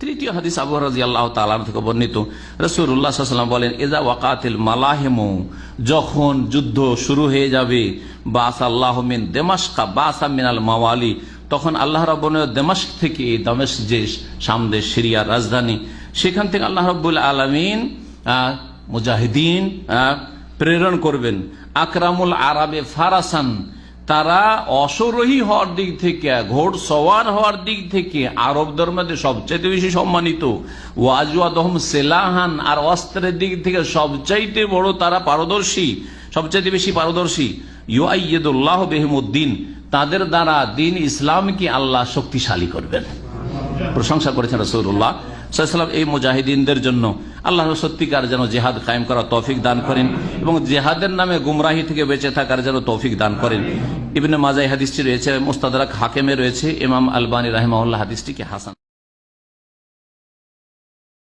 তৃতীয় হাদিস থেকে বর্ণিত বলেন এজা ওয়াকাতিল যখন যুদ্ধ শুরু হয়ে যাবে বাস আল্লাহ মিন দেমাসকা মিনাল মাওয়ালি, তখন আল্লাহ রব দেমাস্ক থেকে দমেশ যে সামদেশ সিরিয়ার রাজধানী, সেখান থেকে আল্লাহ রব্বুল আলমিন মুজাহিদিন প্রেরণ করবেন। আকরামুল আরবে ফারাসান তারা অসরোহী হওয়ার দিক থেকে ঘোড় সওয়ার হওয়ার দিক থেকে আরবদের মধ্যে সবচাইতে বেশি সম্মানিত। ওয়াজুয়াদহম সেলাহান, আর অস্ত্রের দিক থেকে সবচাইতে বড় তারা পারদর্শী, সবচাইতে বেশি পারদর্শী। ইউআইয়দুল্লাহ বেহমুদ্দিন, তাদের দ্বারা দিন ইসলামকে আল্লাহ শক্তিশালী করবেন। প্রশংসা করেছেন রসৌল্লাহ এই মুজাহিদিনদের জন্য আল্লাহ সত্যিকার যেন জেহাদ কায়েম করা তৌফিক দান করেন এবং জেহাদের নামে গুমরাহি থেকে বেঁচে থাকার যেন তৌফিক দান করেন। ইবনে মাজাই হাদিসটি রয়েছে, মোস্তাদারাক হাকেমে রয়েছে, ইমাম আলবানী রাহেমাউল্লাহ হাদিসটিকে হাসান।